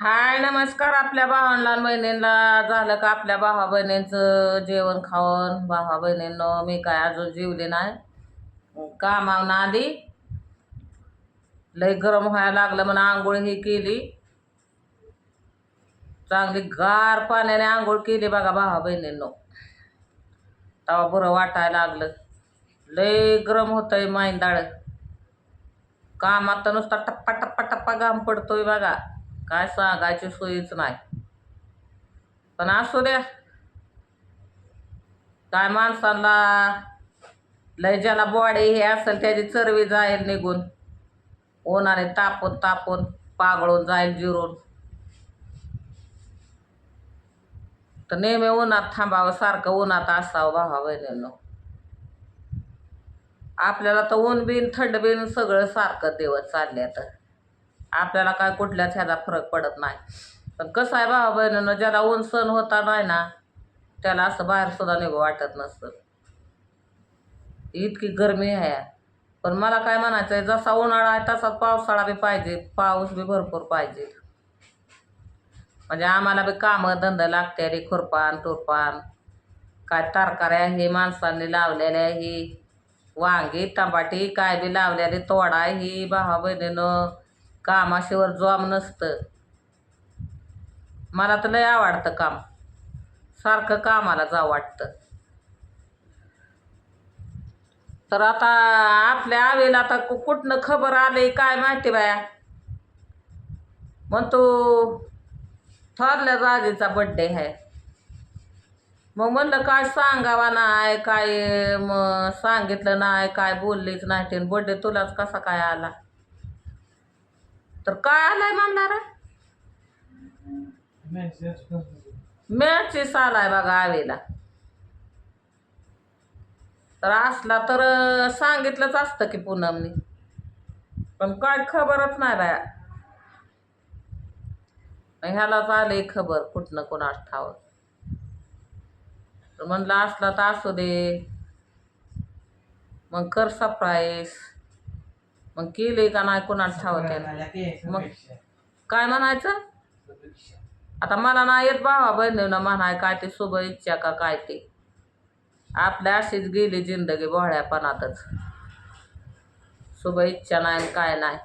हाय नमस्कार आपल्या भावांना आणि बहिणींना. झालं का आपल्या भावा बहिणींचं जेवण खावण भावा बहिणींनो मी काय अजून जेवले नाही. कामावून आली. लई गरम व्हायला लागलं म्हणून आंघोळ ही केली. चांगली गार पाण्याने आंघोळ केली बघा भावा बहिणींनो. तेव्हा बरं वाटायला लागलं. लई गरम होतंय माईंदाळ कामात तर नुसता टप्पा टप्पा टप्पा घाम पडतोय बघा. काय सांगायची सोयीच नाही. पण असू द्या काय माणसाला लय ज्याला बॉडी हे असेल त्याची चरबी जाईल निघून. उन्हाने तापून तापून पागळून जाईल जिरून. तर नेहमी उन्हात थांबावं सारखं उन्हात असावं भावा बहिणींनो. आपल्याला तर ऊन बिन थंड बिन सगळं सारखं दिवस चालले तर आपल्याला काय कुठल्याच ह्याचा फरक पडत नाही. पण कसं आहे भावा बहिणीनं ज्याला ऊन सण होता नाही ना त्याला असं बाहेर सुद्धा निघू वाटत नसतं. इतकी गरमी आहे. पण मला काय म्हणायचं आहे जसा उन्हाळा आहे तसाच पावसाळा बी पाहिजे पाऊस बी भरपूर पाहिजे. म्हणजे आम्हाला बी कामं धंदा लागते रे खुरपान तुरपान. काय तरकाऱ्या हे माणसांनी लावलेल्या ही वांगी टमाटी काय बी लावलेली तोडा ही भावा बहिणीनं. कामाशिवर जॉब नसतं. मला तर लय आवडतं काम. सारखं कामाला जा वाटतं. तर आता आपल्या आवेला आता कु कुठनं खबर आली काय माहिती बाया? म्हणतो ठरल्या राजेचा बड्डे आहे. मग म्हणलं काय सांगावा नाही काय मग सांगितलं नाही काय बोललीच नाही ते बड्डे तुलाच कसा काय आला? तर काय आलाय म्हणणार मॅचीस आलाय बघा आवेला तर असला तर सांगितलंच असतं की पूनमनी. पण काय खबरच नाही बाया. ह्यालाच आले खबर कुठनं कोणास ठाव तर म्हणलं असला तर असू दे. मग कर सरप्राईज मग केले का नाही कोणास ठाव त्यानं मग काय म्हणायचं? आता मला नाही येत भावा बहिणीनं म्हणाय काय ते शुभ इच्छा का काय ते. आपल्या अशीच गेली जिंदगी बोहळ्यापणातच शुभ इच्छा नाही आणि काय नाही.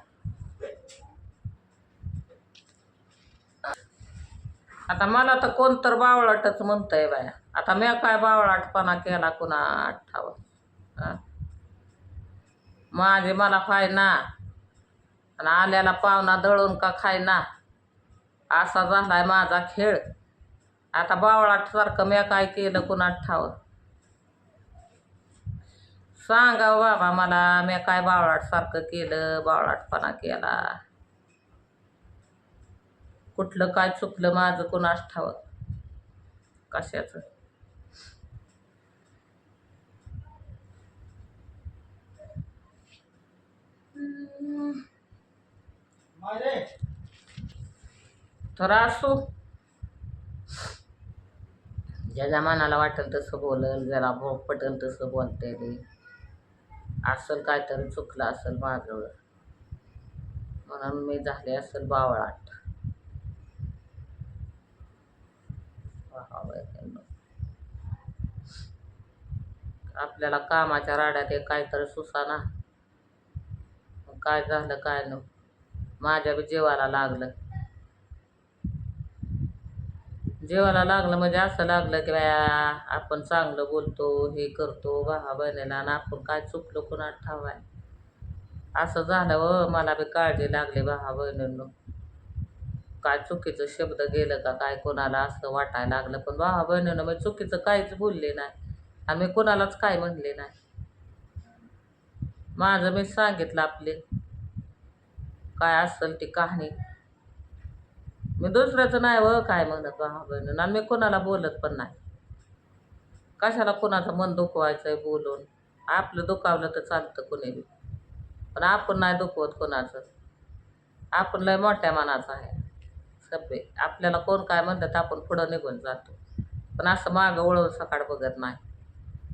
आता मला तर कोण तर बावळाटच म्हणतंय बाया. आता मी काय बावळाटपणा केला कुणा ठावं माझे मला खाय ना आणि आल्याला पाहुणा दळून का खाय ना असा झालाय माझा खेळ. आता बावळाटसारखं मी काय केलं कुणा ठाव सांगा हो बाबा मला मी काय बावळाटसारखं केलं बावळाटपणा केला. कुठलं काय चुकलं माझं कुणास ठावं कशाचं? असो असू ज्याच्या मनाला वाटेल तसं बोलल ज्याला भोग पटेल तसं बोलते ते. असेल काहीतरी चुकलं असेल माझं. म्हणून मी झाले असेल बावळाट. आपल्याला कामाच्या राड्यात एक काहीतरी सुसाना. ना काय झालं काय न माझ्या बी जीवाला लागलं. जीवाला लागलं म्हणजे असं लागलं की बाया आपण चांगलं बोलतो हे करतो भावा बहिणीला आणि आपण काय चुकलो कुणा ठावाय असं झालं व मला बी काळजी लागली भावा बहिणींनो. काय चुकीचं शब्द गेलं का काय कोणाला असं वाटायला लागलं. पण भावा बहिणीनं मी चुकीचं काहीच बोलले नाही. आणि मी कोणालाच काय म्हणले नाही. माझं मी सांगितलं आपले. काय असेल ती कहाणी. मी दुसऱ्याचं नाही व काय म्हणत भावा बहिणीनं. आणि मी कोणाला बोलत पण नाही. कशाला कोणाचं मन दुखवायचं आहे बोलून? आपलं दुखावलं तर चालतं कोणी बी. पण आपण नाही दुखवत कोणाचं. आपण लय मोठ्या मनाचं आहे. सभ्य. आपल्याला कोण काय म्हणतात आपण पुढं निघून जातो. पण असं मागं वळून सकाळ बघत नाही.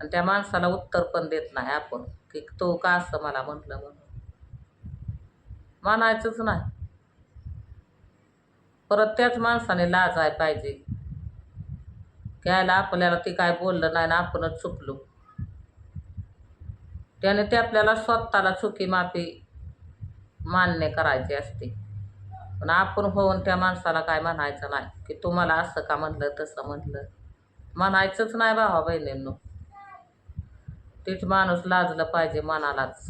आणि त्या माणसाला उत्तर पण देत नाही आपण. की तो का असं मला म्हटलं म्हणून. मानायचंच नाही. परत त्याच माणसाने लाजाय पाहिजे. घ्यायला आपल्याला ती काय बोललं नाही ना आपणच चुकलो. त्याने ते आपल्याला स्वतःला चुकी माफी मान्य करायची असते. पण आपण होऊन त्या माणसाला काय म्हणायचं नाही. की तुम्हाला असं का म्हणलं तसं म्हणलं म्हणायचंच नाही भावा बहिणींनो. तेच माणूस लाजलं पाहिजे मनालाच.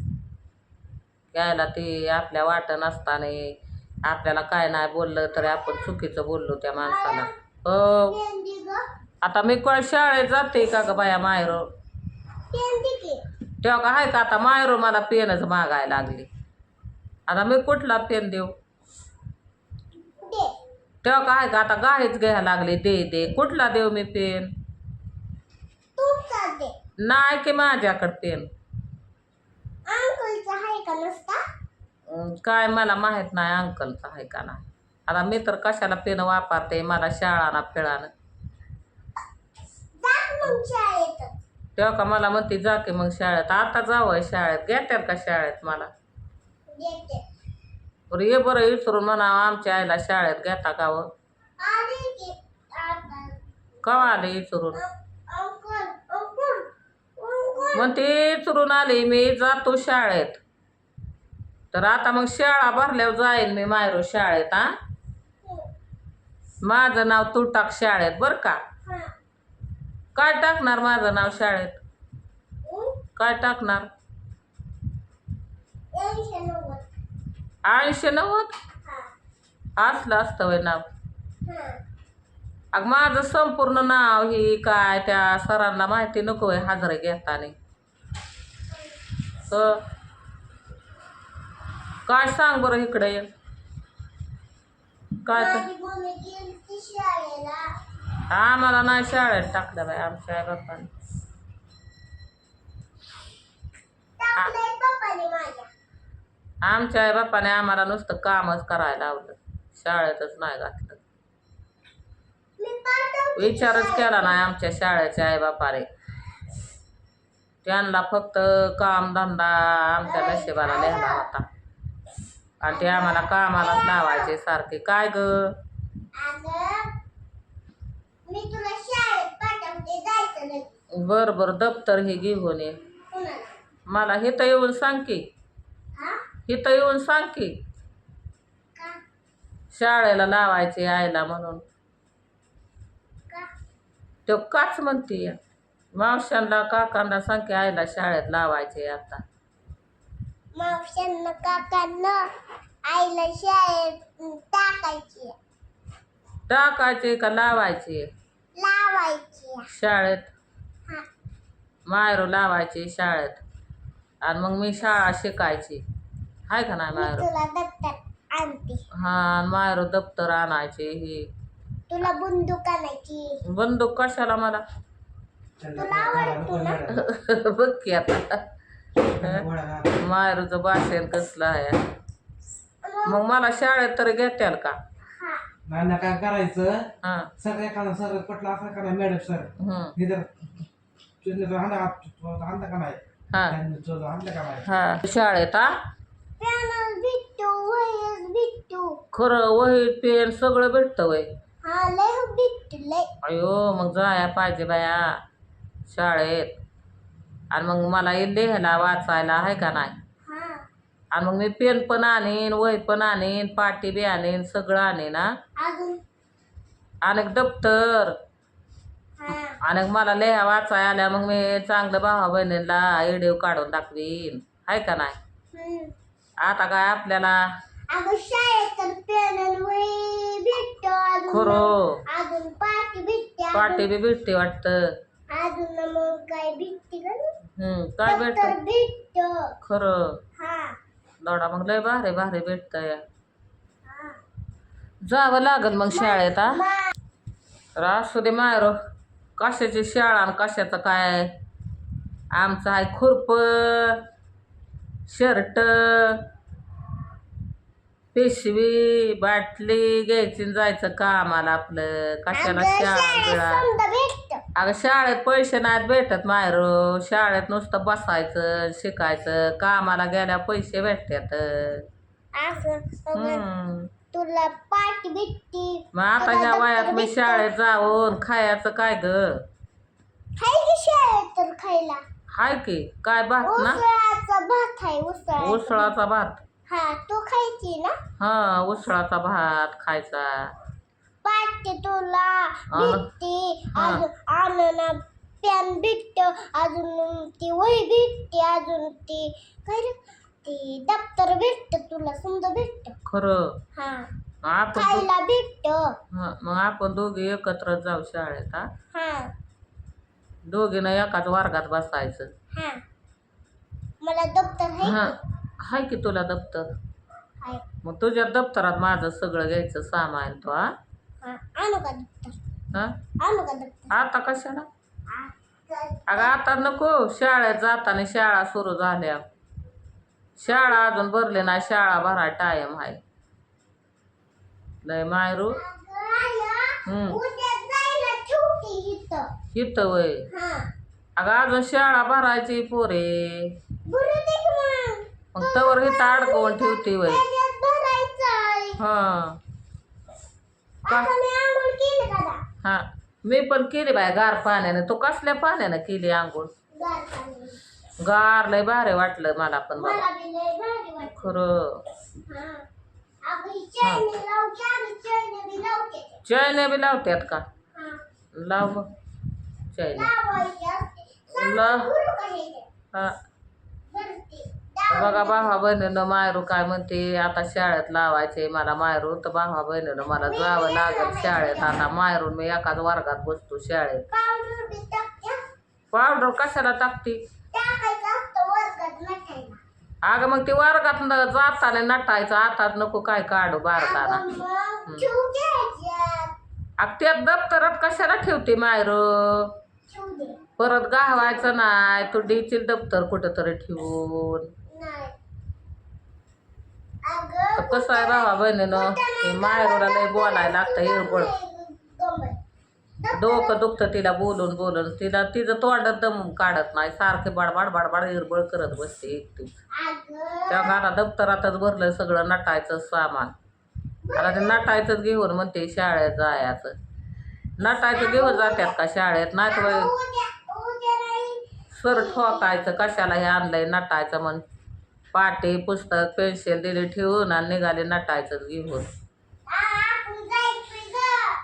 यायला ते आपल्या वाटण नसताना आपल्याला काय नाही बोललं तरी आपण चुकीचं बोललो त्या माणसाला. हो. आता मी कोण शाळेत जाते का ग बाया मायरो तेव्हा का आहे का आता मायरो मला पेनच मागायला लागली. आता मी कुठला पेन देऊ? तेव्हा का आहे का आता गाडीच घ्यायला लागली? दे दे. कुठला देऊ मी पेन? दे. नाही की माझ्याकडं पेन अंकलचा आहे का नसता? अं, काय मला माहीत नाही अंकलचं आहे का नाही. आता मी तर कशाला पेन वापरते मला शाळाना फिळानं. जात मग शाळेत. तेव्हा का मला म्हणते जा की मग शाळेत. आता जावं शाळेत. घेत्याल का शाळेत मला? देते बरं ये बरं विचारून म्हणा आमच्या आईला शाळेत घेता का व आले की आता. कवा आले विचारून मग म्हणते विचारून आली मी जातो शाळेत. तर आता मग शाळा भरल्यावर जाईल मी मायरो शाळेत हा? माझं नाव तू टाक शाळेत बरं का? काय टाकणार माझं नाव शाळेत? काय टाकणार? ऐंशी नव्वद? असलं असतं वय नाव. अग माझं संपूर्ण नाव ही काय त्या सरांना माहिती नको आहे हजरे घेताना. काय सांग बरं इकडे. काय आम्हाला नाही शाळेत टाकलं बाई आमच्या आई माझ्या. आमच्या आई बाप्पाने आम्हाला नुसतं कामच करायला लावलं. शाळेतच नाही घातलं. विचारच केला नाही आमच्या शाळेच्या आई बापाने त्यांना फक्त काम धंदा आमच्या नशिबाला लिहिला होता. आणि ते आम्हाला कामालाच लावायचे सारखे. काय ग? बर बर दप्तर हे घेऊन ये. मला हिथं येऊन सांग की. हा? हिथं येऊन सांग की. शाळेला लावायचे आईला म्हणून. तो काच म्हणते मावशांना काकांना सांग की आईला शाळेत लावायचे आता. मावशांना काकांना आईला शाळेत टाकायची. टाकायचे का लावायचे? लावायची. शाळेत? हा. मायरो लावायची शाळेत. आणि मग मी शाळा शिकायची. आहे का नाही मी मायरो? तुला दप्तर आणते. हा आणि मायरो दप्तर आणायचे ही. तुला बंदूक आणायची. बंदूक कशाला मला? बघ की आता. मायरूचं भाषण कसलं आहे? मग मला शाळेत तरी घेत्याल का? हा. नाना काय करायचं? हा. सर एखादा सर कुठला असं का नाही मॅडम सर हम्म इधर चुनीचा हांडा हांडा का नाही? हा. त्यांनी चुनीचा हांडा का नाही? हा. शाळेत हा? भेटतो खरं वही पेन सगळं भेटतं वय हा लय भेटतो लय. अयो मग जाया पाहिजे बाया. शाळेत. आणि मग मला लिहायला वाचायला आहे का नाही? हा. आणि मग मी पेन पण आणीन वही पण आणीन पाटी बी आणीन सगळं आणीन हा. अजून? आणि दप्तर. हा. आणि मला लिहा वाचाय आल्या मग मी चांगलं भावा बहिणीला व्हिडिओ काढून दाखवीन. आहे का नाही? हम्म. आता काय आपल्याला? अगं शाळेत तर पॅनल वही भेटतो अजून. खरं. अजून पाटी भेटते पाटी बी भेटते वाटतं. अजून मग काय भेटते का नाही? हम्म काय भेटत? भेटतो. खरं? हा. दोडा मग लय भारी भारी भेटत या हा. जावं लागल मग शाळेत हा? मा- तर असू दे मायरो कशाची शाळा आणि कशाचं काय? आमचं आहे खुरप शर्ट पिशवी बाटली घ्यायची आणि जायचं कामाला आपलं. कशाला अगं, शाळा शाळेत बिळा? समजा भेटतं. अगं शाळेत पैसे नाहीत भेटत मायरो शाळेत नुसतं बसायचं शिकायचं. कामाला गेल्या पैसे भेटतात. असं सगळं हम्म. तुला पाठी भेटती. मग आता ह्या वयात मी शाळेत जाऊन खायचं काय ग? की शाळेत तर खायला? हाय की. काय भात ना? उसळाचा भात आहे उसळा उसळाचा भात. हा तो खायची ना? हा उसळाचा भात खायचा. पाठी तुला आण. भेटते. हा. अजून आणून पॅन भेटत. अजून ती वही भेटते अजून ती काय रे? ती दप्तर भेटत तुला समजा भेटत. खरं? हा. आपण दो- खायला भेटत. हा, मग आपण दोघे एकत्र जाऊ शाळेत हा? हा. दोघीनं एकाच वर्गात बसायचं. हा. मला दप्तर आहे हा. की? हाय की तुला दप्तर? आहे. मग तुझ्या दप्तरात माझं सगळं घ्यायचं सामान तो हा हा? आणू का दप्तर हा? आणू का दप्तर आता कशाला? अगं आता नको. शाळेत जाताना शाळा सुरू झाल्या. शाळा अजून भरली नाही. शाळा भराय टाइम आहे. लय मायरू. हम्म. इथं. वय. अगं अजून शाळा भरायची पोरे. मग. तवर इथं अडकवून ठेवते वय. हा. का आता मी आंघोळ केली का हा मी पण केली बाय गार पाण्यानं तू कसल्या पाण्यानं केली आंघोळ गार पाणी. गार लय भारी वाटलं मला पण बाबा मला बी लय भारी वाटतं. खरं हा. अगं, ही चैनी लावते, आम्ही चैनी बी लावते. चैने बी लावत्यात का हा. लाव मग चैने लावायची असते. सांग, लाव. बोलू का हे? हा बरं ते. बघा भावा बहिणीनं मायरू काय म्हणते? आता शाळेत लावायचे मला मायरू तर भावा बहिणीनं मला जावं लागेल शाळेत. आता मायरून मी एकाच वर्गात बसतो शाळेत. पावडर कशाला टाकते. अगं मग ते वर्गात न- जाताना नटायचं. आता नको काय काढू बारताना अगं, त्यात दप्तरात कशाला ठेवते मायरू. परत गावायचं नाही. तू देशील दप्तर कुठं तरी ठेवून. कसं आहे भावा बहिणीनं मायरूला लय बोलायला लागतं हिरबळ. डोकं दुखतं तिला बोलून बोलून. तिला तिचं तोंडात दम काढत नाही. सारखे बाडबाड बाडबाड हिरबळ करत बसते एकटी. त्या आता दप्तरातच भरलं सगळं नटायचं सामान. आता ते नटायचंच घेऊन म्हणते शाळेत जायचं. नटायचं घेऊन जात्यात का शाळेत? नाही. तर सर ठोकायचं कशाला हे आणलंय नटायचं म्हण पाटी पुस्तक पेन्सिल दिली ठेवून आणि निघाले नटायचंच घेऊन.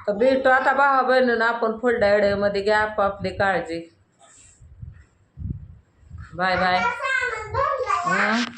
तर भेटू आता भावा बहिणीनं आपण पुढल्या व्हिडिओमध्ये घ्या आपापली काळजी. Bye bye. हं?